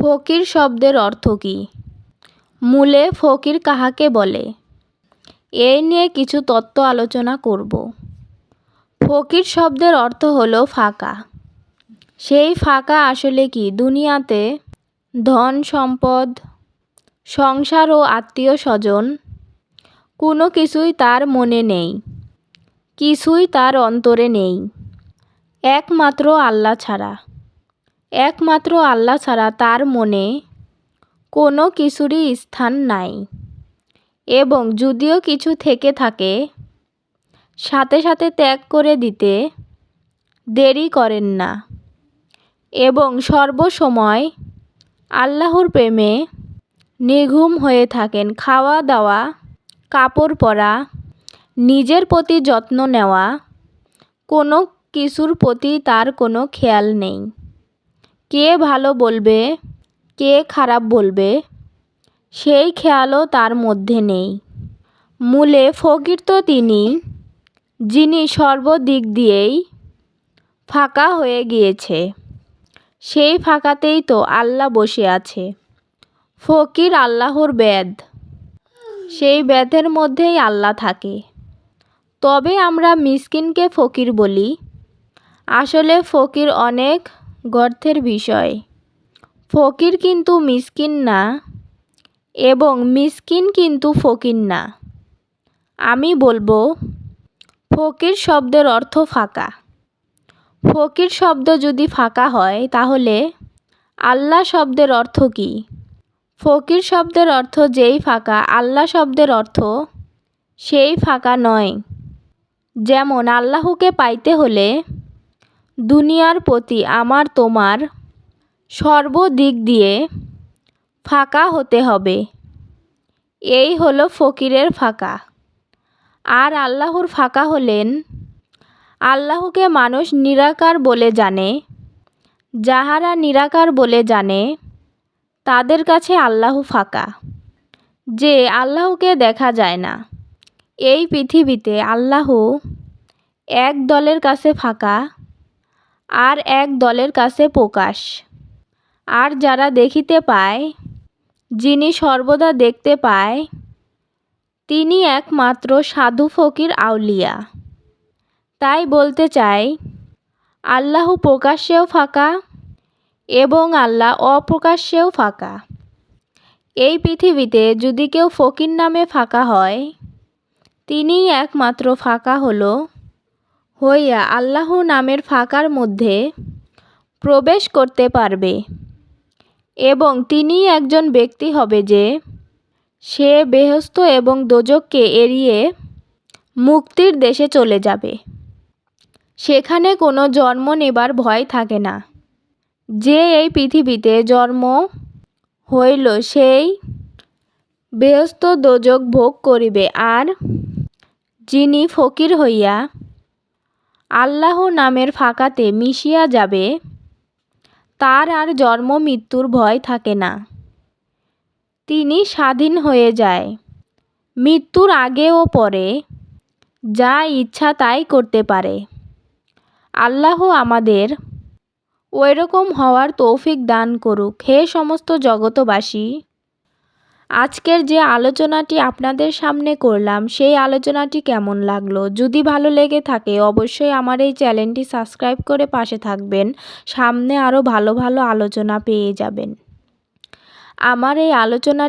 ফকির শব্দের অর্থ কী? মূলে ফকির কাহাকে বলে? এই নিয়ে কিছু তত্ত্ব আলোচনা করব। ফকির শব্দের অর্থ হলো ফাঁকা। সেই ফাঁকা আসলে কি? দুনিয়াতে ধন সম্পদ, সংসার ও আত্মীয় স্বজন, কোনো কিছুই তার মনে নেই, কিছুই তার অন্তরে নেই, একমাত্র আল্লাহ ছাড়া। একমাত্র আল্লাহ ছাড়া তার মনে কোনো কিছুরই স্থান নাই। এবং যদিও কিছু থেকে থাকে, সাথে সাথে ত্যাগ করে দিতে দেরি করেন না। এবং সর্বসময় আল্লাহর প্রেমে নিঘুম হয়ে থাকেন। খাওয়া দাওয়া কাপড় পরা নিজের প্রতি যত্ন নেওয়া, কোনো কিছুর প্রতি তার কোনো খেয়াল নেই। কে ভালো বলবে, কে খারাপ বলবে, সেই খেয়ালও তার মধ্যে নেই। মূলে ফকির তো তিনি, যিনি সর্বদিক দিয়েই ফাঁকা হয়ে গিয়েছে। সেই ফাঁকাতেই তো আল্লাহ বসে আছে। ফকির আল্লাহর বেদ। সেই বেদের মধ্যেই আল্লাহ থাকে। তবে আমরা মিসকিনকে ফকির বলি। আসলে ফকির অনেক গর্থের বিষয়। ফকির কিন্তু মিসকিন না এবং মিসকিন কিন্তু ফকির না। আমি বলব, ফকির শব্দের অর্থ ফাঁকা। ফকির শব্দ যদি ফাঁকা হয়, তাহলে আল্লাহ শব্দের অর্থ কী? ফকির শব্দের অর্থ যেই ফাঁকা, আল্লাহ শব্দের অর্থ সেই ফাঁকা নয়। যেমন আল্লাহকে পাইতে হলে দুনিয়ার প্রতি আমার তোমার সর্বদিক দিয়ে ফাঁকা হতে হবে। এই হলো ফকিরের ফাঁকা। আর আল্লাহর ফাঁকা হলেন, আল্লাহকে মানুষ নিরাকার বলে জানে, যাহারা নিরাকার বলে জানে, তাদের কাছে আল্লাহ ফাঁকা, যে আল্লাহকে দেখা যায় না। এই পৃথিবীতে আল্লাহ এক দলের কাছে ফাঁকা আর এক দলের কাছে প্রকাশ। আর যারা দেখিতে পায়, যিনি সর্বদা দেখতে পায়, তিনি একমাত্র সাধু ফকির আউলিয়া। তাই বলতে চাই, আল্লাহ প্রকাশ্যেও ফাঁকা এবং আল্লাহ অপ্রকাশ্যেও ফাঁকা। এই পৃথিবীতে যদি কেউ ফকির নামে ফাঁকা হয়, তিনিই একমাত্র ফাঁকা হলো হইয়া আল্লাহ নামের ফাঁকার মধ্যে প্রবেশ করতে পারবে। এবং তিনি একজন ব্যক্তি হবে যে সে বেহস্ত এবং দোজককে এড়িয়ে মুক্তির দেশে চলে যাবে। সেখানে কোনো জন্ম নেবার ভয় থাকে না। যে এই পৃথিবীতে জন্ম হইল সেই বেহস্ত দোজক ভোগ করিবে। আর যিনি ফকির হইয়া আল্লাহ নামের ফাঁকাতে মিশিয়া যাবে, তার আর জন্ম মৃত্যুর ভয় থাকে না। তিনি স্বাধীন হয়ে যায়। মৃত্যুর আগে ও পরে যা ইচ্ছা তাই করতে পারে। আল্লাহ আমাদের ওইরকম হওয়ার তৌফিক দান করুক। হে সমস্ত জগতবাসী আজকের যে আলোচনাটি আপনাদের সামনে করলাম, সেই আলোচনাটি কেমন লাগল? যদি ভালো লেগে থাকে, অবশ্যই আমার এই চ্যানেলটি সাবস্ক্রাইব করে পাশে থাকবেন। সামনে আরও ভালো ভালো আলোচনা পেয়ে যাবেন। আমার এই আলোচনাটি